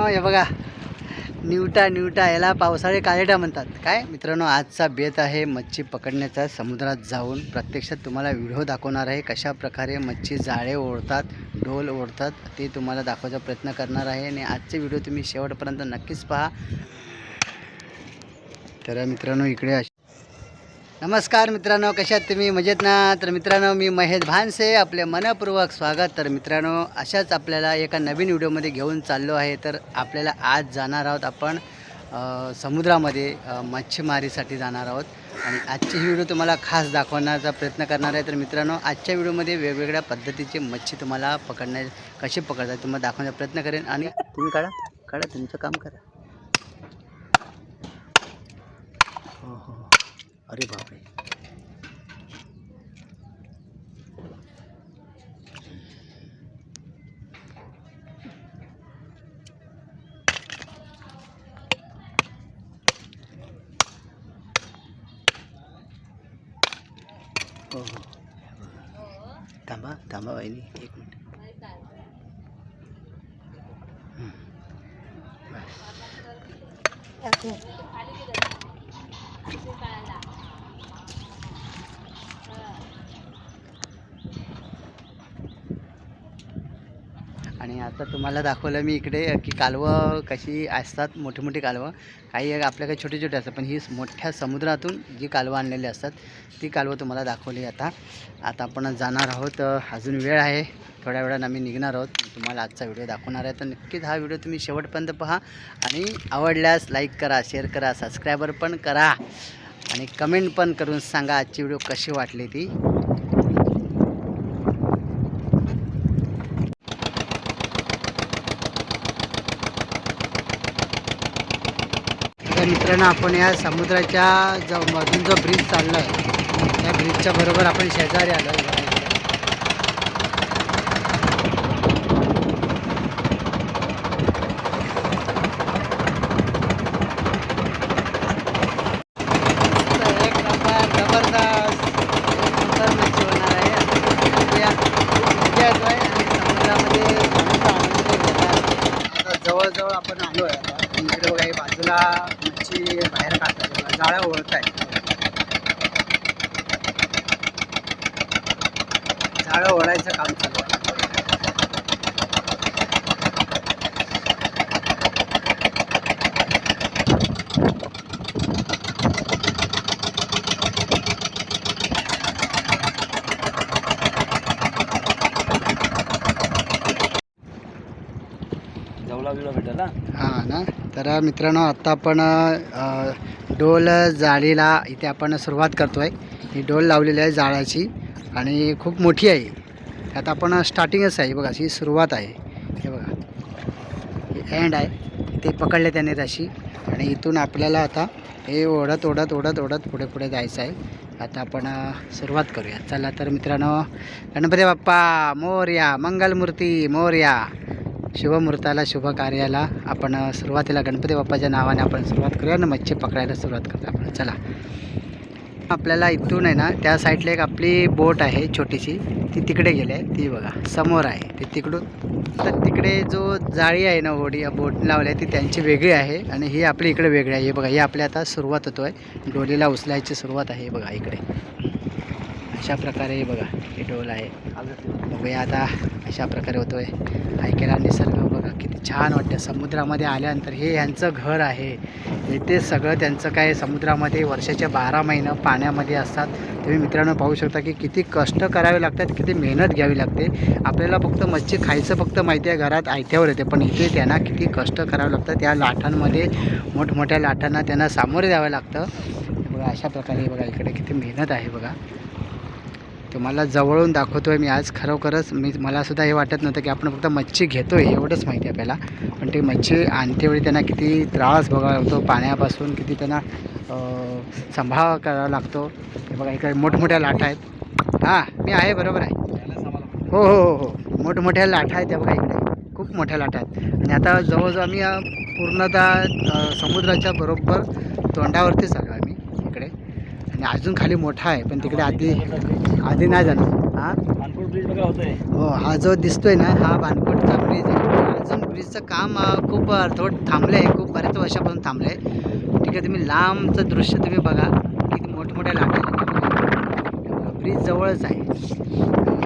मित्रांनो हे बघा. निवटा निवटा याला पावसाळे कालेटा म्हणतात. काय? मित्रांनो आजचा बेत आहे मच्छी पकडण्याचा. समुद्रात जाऊन प्रत्यक्षात तुम्हाला व्हिडिओ दाखवणार आहे कशा प्रकारे मच्छी जाळे ओढतात ढोल ओढतात ते तुम्हाला दाखवायचा प्रयत्न करणार आहे. आणि आजचे व्हिडिओ तुम्ही शेवटपर्यंत नक्कीच पहा. तर मित्रांनो इकडे नमस्कार मित्रांनो कशात तुम्ही? मजेत ना? तर मित्रांनो मी महेश भानसे आपले मनपूर्वक स्वागत. तर मित्रांनो अशाच आपल्याला एका नवीन व्हिडिओमध्ये घेऊन चाललो आहे. तर आपल्याला आज जाणार आहोत आपण समुद्रामध्ये मच्छीमारीसाठी जाणार आहोत. आणि आजची ही व्हिडिओ तुम्हाला खास दाखवण्याचा प्रयत्न करणार आहे. तर मित्रांनो आजच्या व्हिडिओमध्ये वेगवेगळ्या पद्धतीची मच्छी तुम्हाला पकडण्या कशी पकडतात तुम्हाला दाखवण्याचा प्रयत्न करेन. आणि तुम्ही काढा काढा तुमचं काम करा. हो हो. हो. अरे बापरे हो हो थांबा थांबा वहिनी एक मिनिट हं. बस. आता तुम्हाला दाखवलं मी इकडे की कालवं कशी असतात मोठी मोठी कालवं. काही आपल्याकडे छोटे छोटे असतात पण ही मोठ्या समुद्रातून जी कालवं आणलेली असतात ती कालवं तुम्हाला दाखवली आता. आता आपण जाणार आहोत अजून वेळ आहे. थोड्या वेळानं आम्ही निघणार आहोत. तुम्हाला आजचा व्हिडिओ दाखवणार आहे. तर नक्कीच हा व्हिडिओ तुम्ही शेवटपर्यंत पहा. आणि आवडल्यास लाईक करा शेअर करा सबस्क्रायबर पण करा. आणि कमेंट पण करून सांगा आजची व्हिडिओ कशी वाटली ती तर मित्रांनो आपण या समुद्राच्या जो मधून जो ब्रिज चालला आहे त्या ब्रिजच्या बरोबर आपण शेजारी आलो आहे बघा इकडे. मस्त, एक नंबर जबरदस्त एक नंबर मच्छी होणार आहे बघूया. मजा येतोय आणि समुद्रामध्ये जाण्याचा आनंद घेत आहे. आता जवळजवळ आपण आलो आहे आता आणि इकडे बघा हे बाजूला मच्छी बाहेर काढतात बघा जाळ्या ओळख आहे जाळं ओढायचं काम चालू आहे. हां ना. तर मित्रांनो आत्ता आपण डोल जाळीला इथे आपण सुरुवात करतो आहे ही डोल लावलेली आहे जाळ्याची. आणि खूप मोठी आहे. आता आपण स्टार्टिंगच आहे. बघा ही सुरुवात आहे. हे बघा. एंड आहे. ते पकडले त्याने तशी आणि इथून आपल्याला आता हे ओढत ओढत ओढत ओढत पुढे पुढे जायचं आहे. आता आपण सुरुवात करूया चला तर मित्रांनो गणपती बाप्पा मोर्या मंगलमूर्ती मोर्या. शुभमुहूर्ताला शुभ कार्याला आपण सुरुवातीला गणपती बाप्पाच्या नावाने आपण सुरुवात करूया आणि मच्छी पकडायला सुरुवात करतो आपण. चला. आपल्याला इथून आहे ना त्या साईडला एक आपली बोट आहे छोटीशी. ती तिकडे गेली आहे. ती बघा समोर आहे. ती तिकडून. तर तिकडे जो जाळी आहे ना होडी बोट लावली आहे ती त्यांची वेगळी आहे. आणि ही आपली इकडे वेगळी आहे. हे बघा ही आपल्या आता सुरुवात होतो आहे डोलीला उचलायची सुरुवात आहे. बघा इकडे. अशा प्रकारे बघा हे डोल आहे. बघूया आता अशा प्रकारे होतो आहे ऐकायला निसर्ग बघा किती छान वाटतं. समुद्रामध्ये आल्यानंतर हे यांचं घर आहे. इथे सगळं त्यांचं काय समुद्रामध्ये वर्षाच्या बारा महिनं पाण्यामध्ये असतात. तुम्ही मित्रांनो पाहू शकता की किती कष्ट करावे लागतात किती मेहनत घ्यावी लागते. आपल्याला फक्त मच्छी खायचं फक्त माहिती आहे घरात आयत्यावर येते. पण इथे त्यांना किती कष्ट करावे लागतात. त्या लाटांमध्ये मोठमोठ्या लाटांना त्यांना सामोरे द्यावं लागतं. बघा अशा प्रकारे बघा इकडे किती मेहनत आहे बघा. तुम्हाला जवळून दाखवतो आहे मी आज खरोखरच. मी मलासुद्धा हे वाटत नव्हतं की आपण फक्त मच्छी घेतो आहे एवढंच माहिती आहे आपल्याला. पण ती मच्छी आणतेवेळी त्यांना किती त्रास बघावा लागतो पाण्यापासून किती त्यांना सांभाळ करावा लागतो. हे बघा इकडे मोठमोठ्या लाटा आहेत. हां मी आहे बरोबर आहे. हो हो हो हो. मोठमोठ्या लाटा आहेत त्या बघा इकडे. खूप मोठ्या लाटा आहेत. आणि आता जवळजवळ आम्ही पूर्णतः समुद्राच्या बरोबर तोंडावरतीच आलो आणि अजून खाली मोठा आहे पण तिकडे आधी आधी नाही जाणार. हां? हो हा जो दिसतोय ना हा बानकोटचा ब्रिज आहे. अजून ब्रिजचं काम खूप अर्धवट थांबलं आहे खूप बऱ्याच वर्षापासून थांबलं आहे ठीक आहे तुम्ही लांबचं दृश्य तुम्ही बघा. किती मोठमोठ्या लाटा ब्रिज जवळच आहे.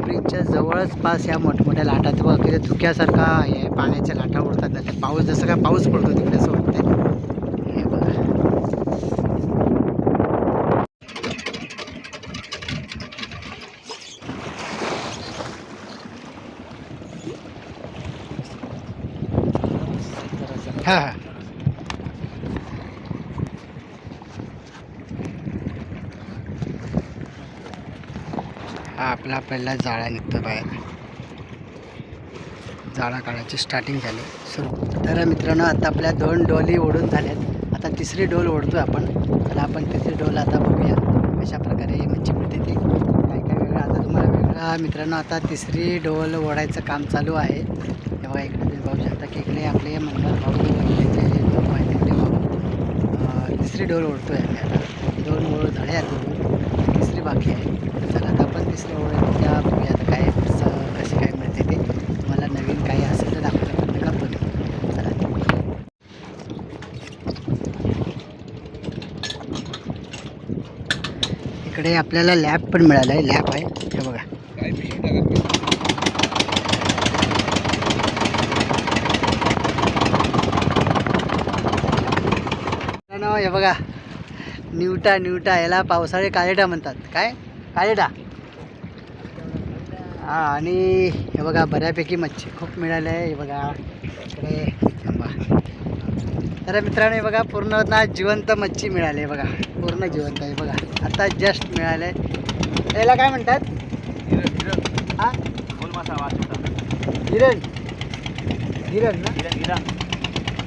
ब्रिजच्या जवळच पास या मोठमोठ्या लाटा किती धुक्यासारखा आहे पाण्याच्या लाटा उडतात. ना ते पाऊस जसं काय पाऊस पडतो तिकडे असं वाटतंय हे बघा हां हां हा आपला पहिला जाळा निघतो बाहेर. जाळा काढायची स्टार्टिंग झाली. सुरू तर मित्रांनो आता आपल्या दोन डोली ओढून झाल्यात. आता तिसरी डोल ओढतो आपण. तर आपण तिसरी डोल आता बघूया अशा प्रकारे मच्छी म्हणजे मिळते ती. काय काय वेगळं? आता तुम्हाला वेगळा मित्रांनो आता तिसरी डोल ओढायचं काम चालू आहे. तेव्हा इकडे तुम्ही पाहू शकता की इकडे आपले मंगल भाऊ तिसरी डोल ओढतो आम्ही आता. दोन ओळ झाले आहेत तिसरी बाकी आहे. चला. ओळ त्या बघूया आता काय स- कशी काय मिळते ते. तुम्हाला नवीन काही असेल तर दाखवायला प्रयत्न करतो मी चला. इकडे आपल्याला लॅब पण मिळालं आहे. लॅब आहे हे बघा हे बघा. न्यूटा न्यूटा याला पावसाळे कालेटा म्हणतात. काय? कालेटा हा आणि हे बघा बऱ्यापैकी मच्छी खूप मिळाले आहे. हे बघा इकडे थांबा. तर मित्रांनो हे बघा पूर्ण ना जिवंत मच्छी मिळाली आहे बघा. पूर्ण जिवंत आहे बघा. आता जस्ट मिळाले याला काय म्हणतात? हा? हिरण. हिरण ना? हिरा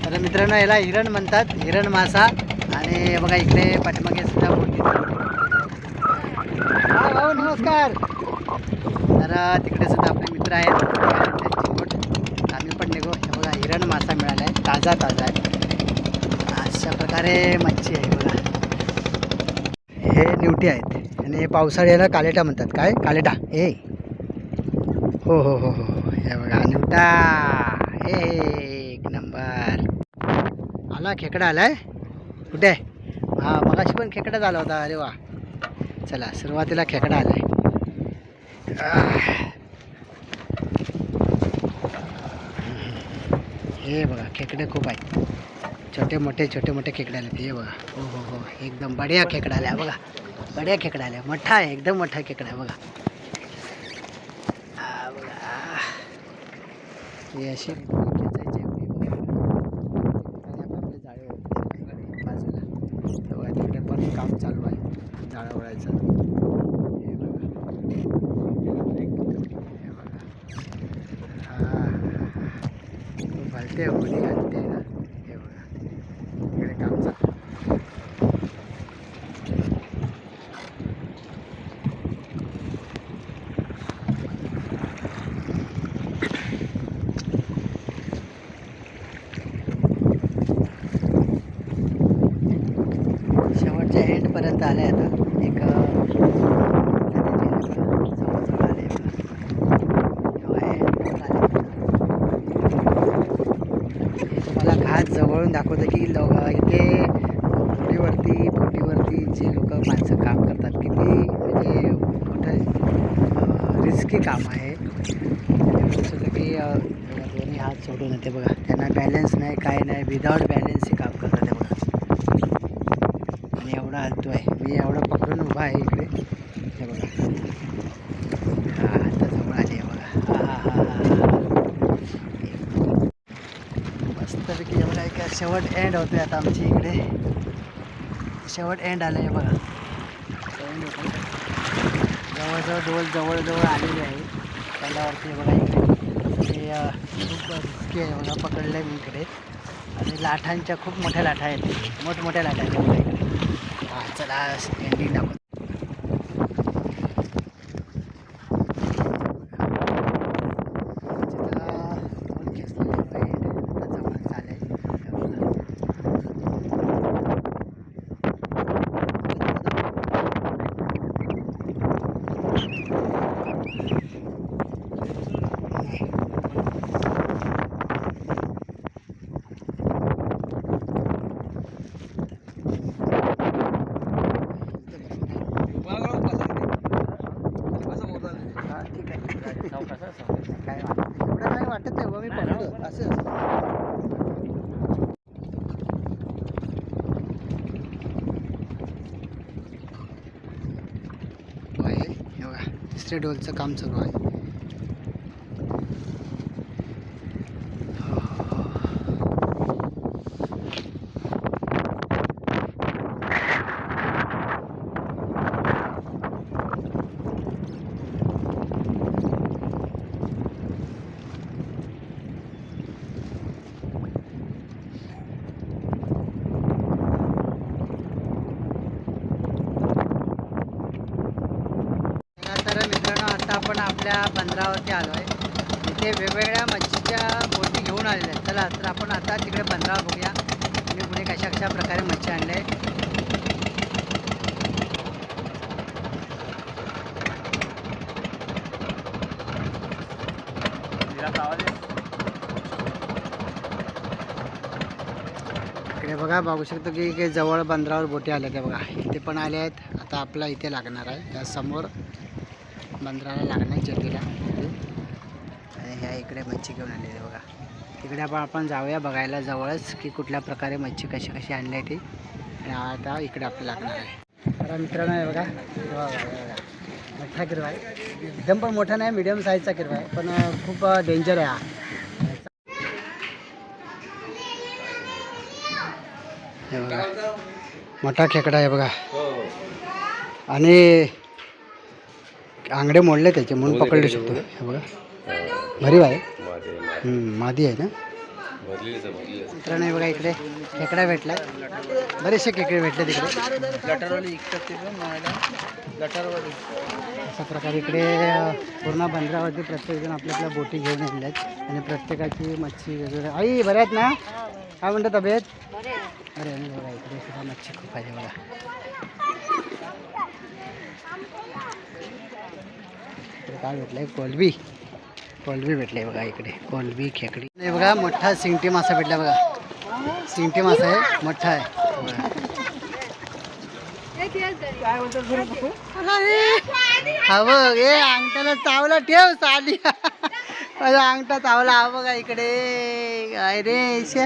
तर मित्रांनो याला हिरण म्हणतात. हिरण मासा. आणि बघा इकडे पाठीमागे सुद्धा बोटी हा भाऊ नमस्कार. तर तिकडे सुद्धा आपले मित्र आहेत. त्यांची बोट. आम्ही पण निघू. हे बघा हिरण मासा मिळाला आहे ताजा ताजा आहे. अशा प्रकारे मच्छी आहे बघा. हे निवटी आहेत. आणि पावसाळ्याला कालेटा म्हणतात. काय? कालेटा. हे हो हो हो हो. हे बघा निवटा. हे एक नंबर. आला खेकडा आला आहे कुठे? हा मगाशी पण खेकडा झाला होता. अरे वा. चला सुरुवातीला खेकडा आलाय. आहे हे बघा खेकडे खूप आहेत. छोटे मोठे छोटे मोठे खेकडे आले हे बघा. हो हो हो. एकदम बढिया खेकडा आल्या बघा. बढिया खेकडा आल्या. मोठा आहे एकदम मोठा खेकडा आहे बघा. बघा. हे असे जाळे बाजूला. तेव्हा तिकडे पण काम चालू आहे जाळं वळायचं हे बघा हे बघा हा खूप हलते होडी ना. हे बघा. इकडे काम चालू शेवटच्या एंडपर्यंत आले आता एक अ, जवळजवळ आले एवढा end आले. हे तुम्हाला घाट जवळून दाखवतं की लोक इथे बोटीवरती बोटीवरती जे लोक माणसं काम करतात किती म्हणजे मोठं रिस्की काम आहे ते सुद्धा की दोन्ही हात सोडून येते बघा त्यांना बॅलन्स नाही काय नाही विदाऊट बॅलन्स हे काम करतात ते बघा आणि एवढा हलतो आहे मी एवढं पकडून उभा आहे इकडे हे बघा हा आता जवळ आली आहे बघा हा हा हा मस्तपैकी एवढा आहे का शेवट एंड होतोय आता आमची इकडे शेवट एंड आलं आहे बघा एंड जवळजवळ डोल जवळजवळ आलेली आहे त्याच्यावरती बघा इकडे. खूप रिस्की आहे बघा पकडलं मी इकडे. आणि लाठांच्या खूप मोठ्या लाठा आहेत. मोठमोठ्या लाठा आहेत बघा इकडे. चला एंडिंग दाखव ठीक आहे सावकाश सावकाश काय वाटत नाही. एवढं काय वाटत नाही बा मी नाही, पकडतो नाही. असं असं. आहे हे बघा तिसऱ्या डोलचं काम सुरू आहे तर मित्रांनो आता आपण आपल्या बंदरावरती आलो आहे तिथे वेगवेगळ्या मच्छीच्या बोटी घेऊन आलेल्या आहेत. चला तर आपण आता तिकडे बंदरावर बघूया. आणि पुढे कशा कशा प्रकारे मच्छी आणल्या आहेत. आहे इकडे बघा बघू शकतो की जवळ बंदरावर बोटी आल्या त्या बघा. इथे पण आल्या आहेत. आता आपला इथे लागणार आहे. त्या समोर बंदराला लागणार जेटीला आणि ह्या इकडे मच्छी घेऊन आलेल्या बघा. तिकडे आपण आपण जाऊया बघायला जवळच की कुठल्या प्रकारे मच्छी कशी कशी आणली आहे ती. आणि आता इकडे आपलं लागणार आहे. तर मित्रांनो हे बघा. हे बघा, हे बघा. मोठा किरवा आहे. एकदम पण मोठा नाही मिडियम साईजचा किरवा आहे. पण खूप डेंजर आहे हा. हे बघा. मोठा खेकडा आहे बघा. आणि आंगडे मोडले त्याचे म्हणून पकडले शकतो. हे बघा. भरीव आहे. हम्म, मादी आहे ना? मित्रांनो हे बघा इकडे. खेकडा भेटलाय. बरेचसे खेकडे भेटले तिकडे. लटरवाली इकतात ते पण लटरवाली अशा प्रकारे इकडे अ, पूर्ण बंदरावरती प्रत्येकजण आपल्या आपल्या बोटी घेऊन येलेले आहेत आणि प्रत्येकाची मच्छी वेगवेगळ्या आई बऱ्या आहेत ना? काय म्हणतात तब्येत? अरे आणि बघा इकडे सुद्धा मच्छी खूप आहे बघा. काय भेटलंय? कोलबी कोलबी भेटले बघा इकडे. कोलबी खेकडी. नाही बघा मोठा सिंगटी मासा भेटला बघा. सिंगटी मासा आहे मोठा आहे. बघा हा बघ ए अंगठ्याला चावला ठेव साली. माझा अंगठा चावला. हा बघा इकडे. काय रे शे.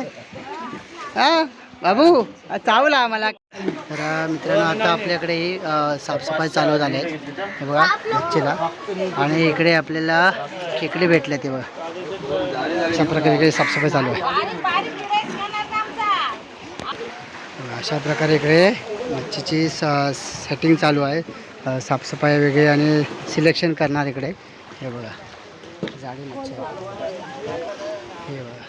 हा बाबू चावला आम्हाला. तर मित्रांनो आता आपल्याकडे ही साफसफाई चालू झाली आहे. हे बघा मच्छीला आणि इकडे आपल्याला खेकडे भेटले ते बघा. अशा प्रकारे इकडे साफसफाई चालू आहे. अशा प्रकारे इकडे मच्छीची स- सेटिंग चालू आहे. साफसफाई वगैरे आणि सिलेक्शन करणार इकडे. हे बघा. जाडी मच्छी आहे. हे बघा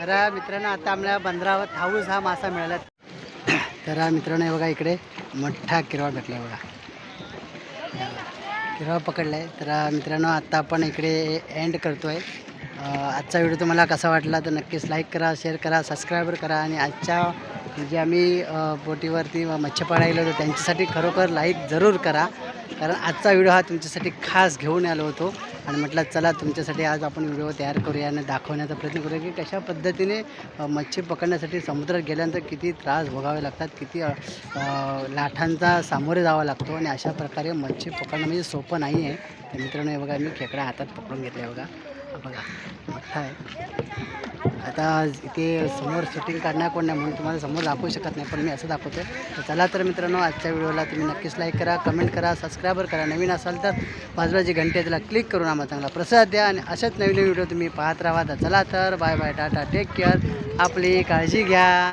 तर मित्रांनो आता आम्हाला बंदरावर हाऊस हा मासा मिळाला तर मित्रांनो हे बघा इकडे मोठा किरवा भेटला बघा. किरवा पकडला आहे तर मित्रांनो आता आपण इकडे एंड करतो आहे आजचा व्हिडिओ तुम्हाला कसा वाटला तर नक्कीच लाईक करा शेअर करा सबस्क्राईबर करा. आणि आजच्या जे आम्ही बोटीवरती मच्छी पाळायला होतो त्यांच्यासाठी खरोखर लाईक जरूर करा. कारण आजचा व्हिडिओ हा तुमच्यासाठी खास घेऊन आलो होतो. आणि म्हटलं चला तुमच्यासाठी आज आपण व्हिडिओ तयार करूया आणि दाखवण्याचा प्रयत्न करूया की कशा पद्धतीने मच्छी पकडण्यासाठी समुद्रात गेल्यानंतर किती त्रास भोगावे लागतात किती लाठांचा लाटांचा सामोरे जावा लागतो आणि अशा प्रकारे मच्छी पकडणं म्हणजे सोपं नाही आहे. तर मित्रांनो हे बघा मी खेकडा हातात पकडून घेतला आहे बघा बघा मोठा आहे. आता इथे समोर शूटिंग काढणार कोण नाही म्हणून तुम्हाला समोर दाखवू शकत नाही पण मी असं दाखवतो तर चला तर मित्रांनो आजच्या व्हिडिओला तुम्ही नक्कीच लाईक करा कमेंट करा सबस्क्राईबर करा. नवीन असाल तर बाजूला जी घंटे त्याला क्लिक करून आम्हाला चांगला प्रसाद द्या आणि अशाच नवीन व्हिडिओ तुम्ही पाहत राहा. तर चला तर bye bye tata take care आपली काळजी घ्या.